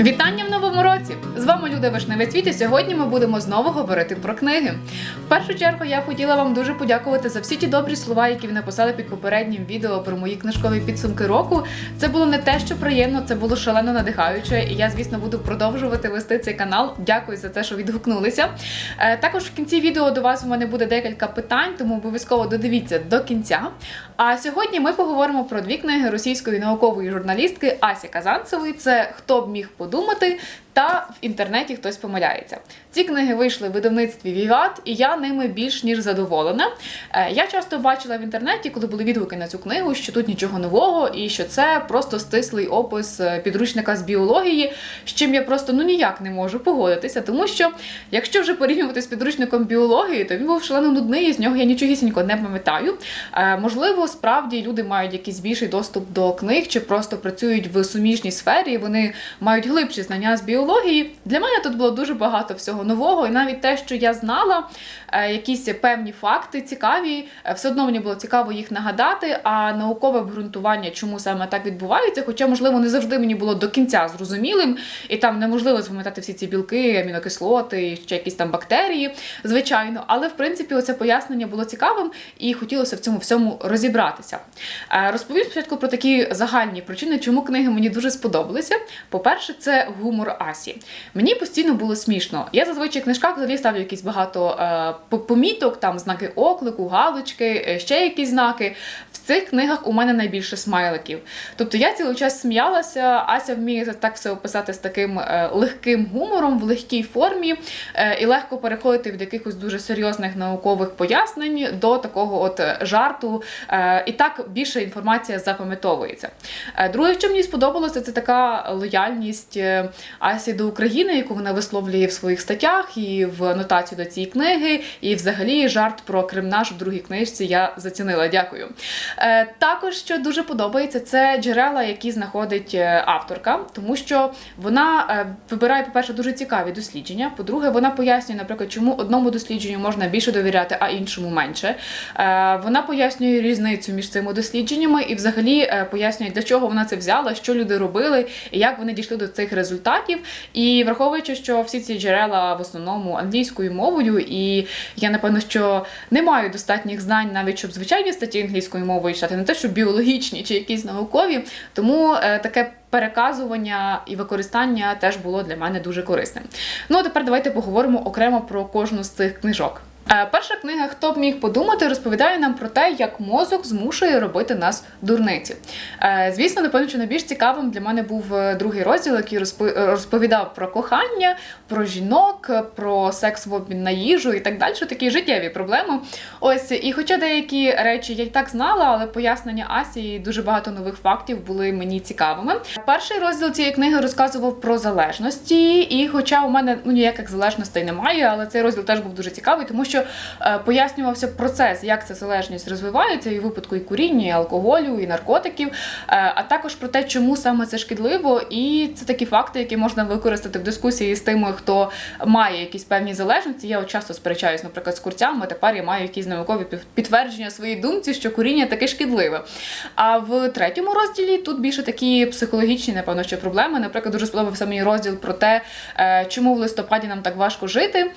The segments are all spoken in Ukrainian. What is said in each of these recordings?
Вітання в новому році! З вами Люда Вишневецвіт і сьогодні ми будемо знову говорити про книги. В першу чергу я хотіла вам дуже подякувати за всі ті добрі слова, які ви написали під попереднім відео про мої книжкові підсумки року. Це було не те, що приємно, це було шалено надихаюче, і я, звісно, буду продовжувати вести цей канал. Дякую за те, що відгукнулися. Е, Також в кінці відео до вас у мене буде декілька питань, тому обов'язково додивіться до кінця. А сьогодні ми поговоримо про дві книги російської наукової журналістки Асі Казанцевої. Це Хто б міг подумати та в інтернеті хтось помиляється. Ці книги вийшли в видавництві Віват, і я ними більш ніж задоволена. Е, Я часто бачила в інтернеті, коли були відгуки на цю книгу, що тут нічого нового, і що це просто стислий опис е, підручника з біології, з чим я просто ну ніяк не можу погодитися, тому що якщо вже порівнювати з підручником біології, то він був шалено нудний, і з нього я нічогісінько не пам'ятаю. Е, Можливо, справді люди мають якийсь більший доступ до книг, чи просто працюють в суміжній сфері, і вони мають глибші знання з біології. Для мене тут було дуже багато всього нового, і навіть те, що я знала, е, якісь певні факти цікаві, е, все одно мені було цікаво їх нагадати. А наукове обґрунтування, чому саме так відбувається, хоча, можливо, не завжди мені було до кінця зрозумілим, і там неможливо запам'ятати всі ці білки, амінокислоти, ще якісь там бактерії, звичайно. Але в принципі, оце пояснення було цікавим і хотілося в цьому всьому розібратися. Е, Розповім спочатку про такі загальні причини, чому книги мені дуже сподобалися. По-перше, це гумор Асі. Мені постійно було смішно. Я зазвичай в книжках взагалі ставлю якісь багато е, поміток, там знаки оклику, галочки, е, ще якісь знаки. Цих книгах у мене найбільше смайликів. Тобто я цілий час сміялася, Ася вміє так все описати з таким е, легким гумором, в легкій формі, е, і легко переходити від якихось дуже серйозних наукових пояснень до такого от е, жарту. І так більше інформація запам'ятовується. Друге, що мені сподобалося, це така лояльність Асі до України, яку вона висловлює в своїх статтях і в анотацію до цієї книги, і взагалі жарт про Кремнаш в другій книжці я зацінила. Дякую. Е, Також що дуже подобається, це джерела, які знаходить е, авторка, тому що вона е, вибирає, по-перше, дуже цікаві дослідження. По-друге, вона пояснює, наприклад, чому одному дослідженню можна більше довіряти, а іншому менше. Вона пояснює різницю між цими дослідженнями і, взагалі, пояснює, для чого вона це взяла, що люди робили і як вони дійшли до цих результатів. І враховуючи, що всі ці джерела в основному англійською мовою, і я напевно, що не маю достатніх знань, навіть щоб звичайні статті англійською мовою читати, не те, що біологічні чи якісь наукові. Тому е, таке. Переказування і використання теж було для мене дуже корисним. Ну а тепер давайте поговоримо окремо про кожну з цих книжок. Е, Перша книга Хто б міг подумати розповідає нам про те, як мозок змушує робити нас дурниці. Е, Звісно, напевно, що найбільш цікавим для мене був е, другий розділ, який розпо- розповідав про кохання, про жінок, про секс в обмін на їжу і так далі. Такі життєві проблеми. Ось і хоча деякі речі я й так знала, але пояснення Асі і дуже багато нових фактів були мені цікавими. Перший розділ цієї книги розказував про залежності, і хоча у мене ну ніяких залежностей немає, але цей розділ теж був дуже цікавий, тому що е, пояснювався процес, як ця залежність розвивається, і випадку і куріння, і алкоголю, і наркотиків, е, а також про те, чому саме це шкідливо, і це такі факти, які можна використати в дискусії з тими, хто має якісь певні залежності. Я от часто сперечаюсь, наприклад, з курцями. Тепер я маю якісь наукові підтвердження своїй думці, що куріння таке шкідливе. А в третьому розділі тут більше такі психологічні, напевно, що проблеми. Наприклад, дуже сподобався мені розділ про те, е, чому в листопаді нам так важко жити.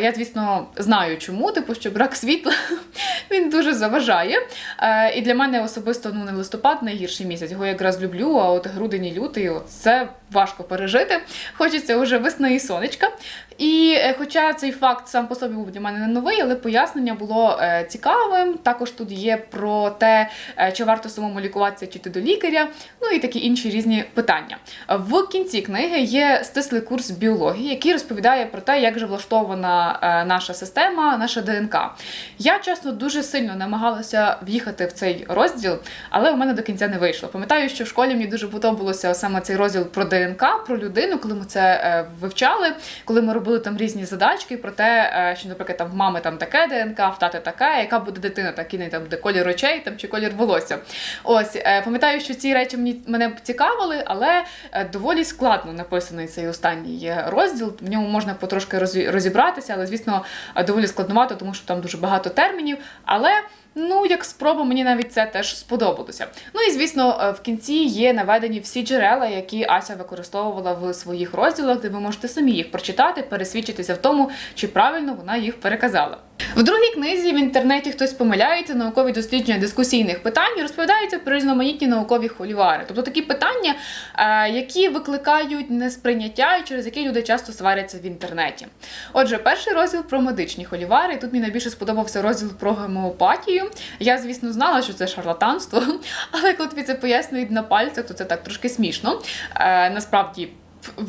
Я, звісно, знаю, чому, типу, що брак світла він дуже заважає. Е, І для мене особисто ну не листопад найгірший місяць. Його якраз люблю. А от грудень і лютий, от це важко пережити. Хочеться вже весни і сонечка. І е, хоча цей факт сам по собі був для мене не новий, але пояснення було е, цікавим. Також тут є про те, е, чи варто самому лікуватися, чи йти до лікаря, ну і такі інші різні питання. В кінці книги є стислий курс біології, який розповідає про те, як же влаштована наша система, наша ДНК. Я чесно дуже сильно намагалася в'їхати в цей розділ, але у мене до кінця не вийшло. Пам'ятаю, що в школі мені дуже подобалося саме цей розділ про ДНК, про людину, коли ми це вивчали, коли ми робили там різні задачки про те, е, що, наприклад, там в мами там таке ДНК, в тати таке, яка буде дитина, такий не там буде колір очей там чи колір волосся. Ось е, пам'ятаю, що ці речі мені мене цікавили, але е, доволі складно написаний цей останній розділ. В ньому можна потрошки розі- розібратися, але звісно доволі складновато, тому що там дуже багато термінів. Але Ну, як спроба, мені навіть це теж сподобалося. Ну і звісно, е, в кінці є наведені всі джерела, які Ася використовувала в своїх розділах, де ви можете самі їх прочитати, пересвідчитися в тому, чи правильно вона їх переказала. В другій книзі в інтернеті хтось помиляється, наукові дослідження дискусійних питань розповідаються про різноманітні наукові холівари, тобто такі питання, е, які викликають несприйняття і через які люди часто сваряться в інтернеті. Отже, перший розділ про медичні холівари. Тут мені найбільше сподобався розділ про гомеопатію. Я, звісно, знала, що це шарлатанство, але коли тобі це пояснюють на пальцях, то це так трошки смішно. Е, Насправді.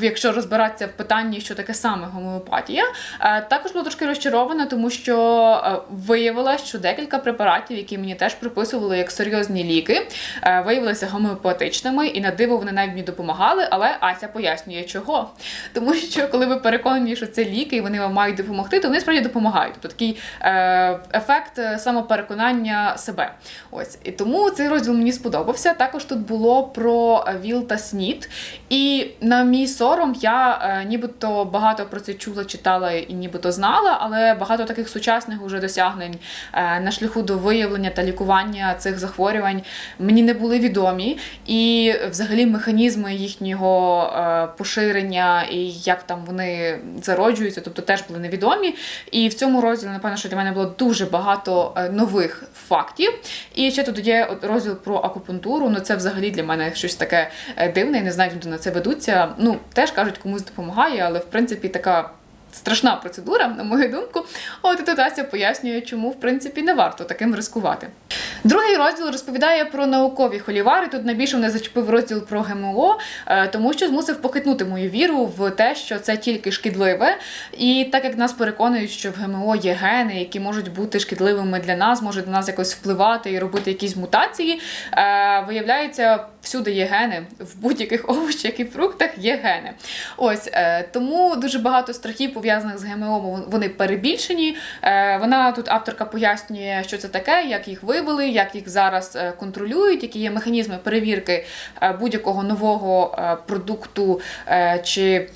Якщо розбиратися в питанні, що таке саме гомеопатія, Е, також була трошки розчарована, тому що е, виявила, що декілька препаратів, які мені теж приписували як серйозні ліки, е, виявилися гомеопатичними, і на диво вони навіть мені допомагали. Але Ася пояснює, чого. Тому що коли ви переконані, що це ліки і вони вам мають допомогти, то вони справді допомагають. Тобто такий ефект самопереконання себе. Ось і тому цей розділ мені сподобався. Також тут було про ВІЛ та СНІД. І на мій сором я е, нібито багато про це чула, читала і нібито знала, але багато таких сучасних уже досягнень е, на шляху до виявлення та лікування цих захворювань мені не були відомі. І взагалі механізми їхнього е, поширення і як там вони зароджуються, тобто теж були невідомі. І в цьому розділі, напевно, що для мене було дуже багато е, нових фактів. І ще тут є розділ про акупунктуру. Ну це взагалі для мене щось таке е, дивне. Я не знаю, як люди на це ведуться. Ну теж кажуть, комусь допомагає, але в принципі така. Страшна процедура, на мою думку. От і тут пояснює, чому в принципі не варто таким ризикувати. Другий розділ розповідає про наукові холівари. Тут найбільше мене зачепив розділ про ГМО, е, тому що змусив похитнути мою віру в те, що це тільки шкідливе. І так як нас переконують, що в ГМО є гени, які можуть бути шкідливими для нас, можуть на нас якось впливати і робити якісь мутації. е, Виявляється, всюди є гени, в будь-яких овочах і фруктах є гени. Ось е, тому дуже багато страхів пов'язаних з ГМО, вони перебільшені. Е, Вона тут авторка пояснює, що це таке, як їх вивели, як їх зараз е, контролюють, які є механізми перевірки е, будь-якого нового продукту чи.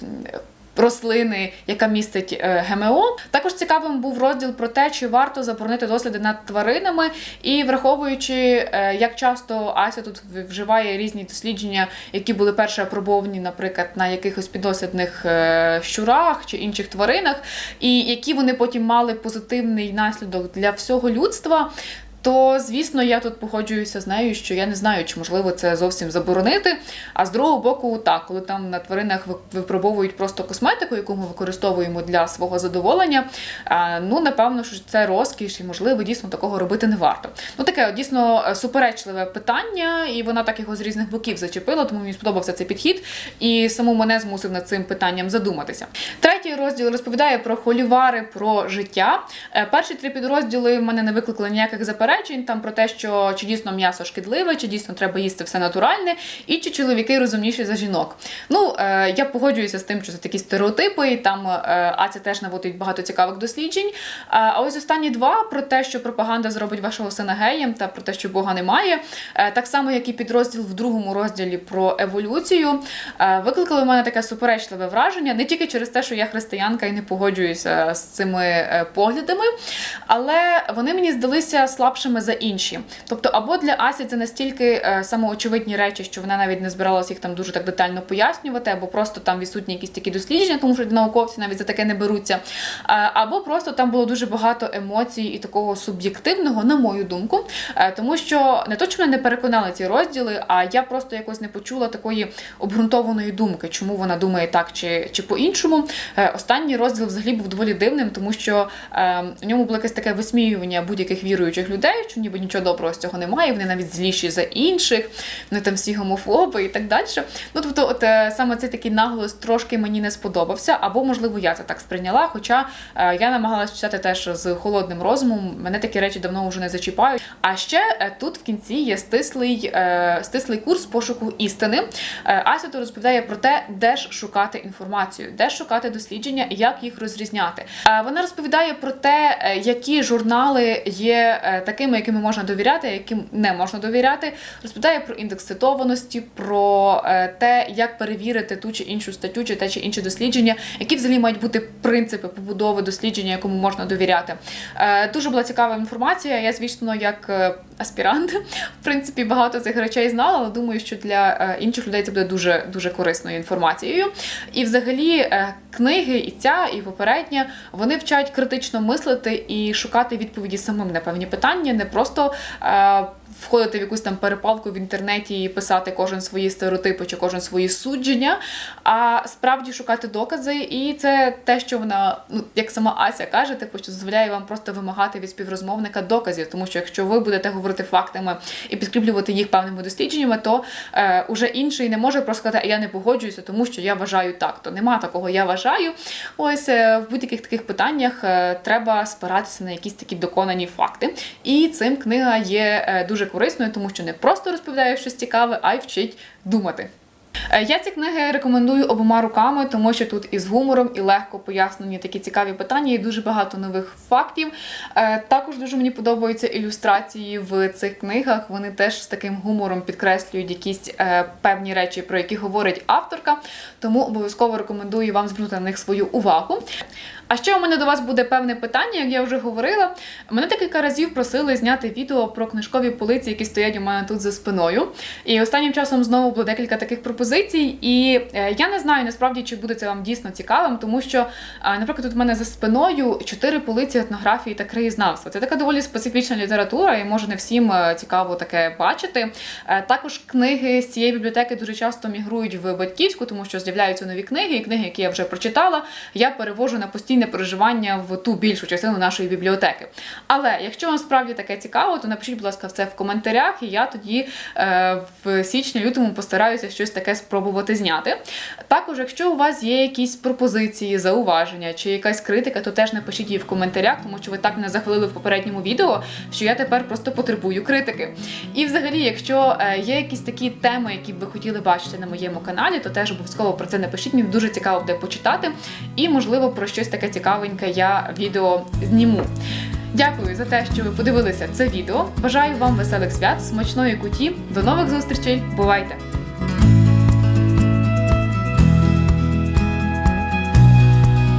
Рослини, яка містить е, ГМО. Також цікавим був розділ про те, чи варто заборонити досліди над тваринами, і враховуючи, е, як часто Ася тут вживає різні дослідження, які були перше апробовані, наприклад, на якихось піддослідних е, щурах чи інших тваринах, і які вони потім мали позитивний наслідок для всього людства. То, звісно, я тут погоджуюся з нею, що я не знаю, чи можливо це зовсім заборонити. А з другого боку, так, коли там на тваринах випробовують просто косметику, яку ми використовуємо для свого задоволення, ну напевно, що це розкіш, і можливо дійсно такого робити не варто. Ну таке дійсно е, суперечливе питання, і вона так його з різних боків зачепила, тому мені сподобався цей підхід, і саму мене змусив над цим питанням задуматися. Третій розділ розповідає про холівари, про життя. Е, Перші три підрозділи в мене не викликали ніяких заперечень там про те, що чи дійсно м'ясо шкідливе, чи дійсно треба їсти все натуральне, і чи чоловіки розумніші за жінок. Ну е, я погоджуюся з тим, що це такі стереотипи, і там е, Аця теж наводить багато цікавих досліджень. А а ось останні два про те, що пропаганда зробить вашого сина геєм, та про те, що Бога немає, е, так само, як і підрозділ в другому розділі про еволюцію, е, викликали в мене таке суперечливе враження, не тільки через те, що я християнка і не погоджуюся з цими е, поглядами, але вони мені здалися слабшими за інші. Тобто, або для Асі це настільки е, самоочевидні речі, що вона навіть не збиралася їх там дуже так детально пояснювати, або просто там відсутні якісь такі дослідження, тому що науковці навіть за таке не беруться. Або просто там було дуже багато емоцій і такого суб'єктивного, на мою думку, Е, тому що не то, що мене не переконали ці розділи, а я просто якось не почула такої обґрунтованої думки, чому вона думає так чи, чи по-іншому. Е, Останній розділ взагалі був доволі дивним, тому що е, у ньому було якесь таке висміювання будь-яких віруючих людей, що ніби нічого доброго з цього немає, вони навіть зліші за інших, вони там всі гомофоби і так далі. Ну тобто, от е, саме цей такий наголос трошки мені не сподобався, або можливо я це так сприйняла. Хоча е, я намагалася читати теж з холодним розумом. Мене такі речі давно вже не зачіпають. А ще е, тут в кінці є стислий, стислий курс пошуку істини. Ася тут розповідає про те, де ж шукати інформацію, де ж шукати дослідження як їх розрізняти. Вона розповідає про те, які журнали є такими. Такими, якими можна довіряти, яким не можна довіряти. Розповідає про індекс цитованості, про е, те, як перевірити ту чи іншу статтю, чи те чи інше дослідження, які взагалі мають бути принципи побудови дослідження, якому можна довіряти. Е, Дуже була цікава інформація. Я, звісно, як е, аспірант, в принципі, багато цих речей знала, але думаю, що для інших людей це буде дуже дуже корисною інформацією. І взагалі книги, і ця, і попередня, вони вчать критично мислити і шукати відповіді самим на певні питання, не просто. Входити в якусь там перепалку в інтернеті і писати кожен свої стереотипи чи кожен свої судження, а справді шукати докази. І це те, що вона, ну як сама Ася каже, типу, що дозволяє вам просто вимагати від співрозмовника доказів. Тому що якщо ви будете говорити фактами і підкріплювати їх певними дослідженнями, то е, уже інший не може просто сказати, «А я не погоджуюся, тому що я вважаю так. То нема такого, я вважаю. Ось е, в будь-яких таких питаннях е, треба спиратися на якісь такі доконані факти. І цим книга є е, дуже корисною, тому що не просто розповідає щось цікаве, а й вчить думати. Е, Я ці книги рекомендую обома руками, тому що тут із гумором і легко пояснені такі цікаві питання, і дуже багато нових фактів. Е, Також дуже мені подобаються ілюстрації в цих книгах. Вони теж з таким гумором підкреслюють якісь е, певні речі, про які говорить авторка. Тому обов'язково рекомендую вам звернути на них свою увагу. А ще у мене до вас буде певне питання, як я вже говорила. Мене декілька разів просили зняти відео про книжкові полиці, які стоять у мене тут за спиною. І останнім часом знову було декілька таких пропозицій. І е, я не знаю насправді, чи буде це вам дійсно цікавим, тому що, е, наприклад, тут в мене за спиною чотири полиці етнографії та краєзнавства. Це така доволі специфічна література, і може не всім е, цікаво таке бачити. Також книги з цієї бібліотеки дуже часто мігрують в батьківську, тому що з'являються нові книги, і книги, які я вже прочитала, я перевожу на постійне проживання в ту більшу частину нашої бібліотеки. Але якщо вам справді таке цікаво, то напишіть, будь ласка, це в коментарях, і я тоді е, в січні-лютому постараюся щось таке спробувати зняти. Також, якщо у вас є якісь пропозиції, зауваження чи якась критика, то теж напишіть її в коментарях, тому що ви так мене захвалили в попередньому відео, що я тепер просто потребую критики. І взагалі, якщо е, є якісь такі теми, які б ви хотіли бачити на моєму каналі, то теж обов'язково про це напишіть. Мені дуже цікаво буде почитати. І, можливо, про щось таке цікавеньке я відео зніму. Дякую за те, що ви подивилися це відео. Бажаю вам веселих свят, смачної куті. До нових зустрічей. Бувайте!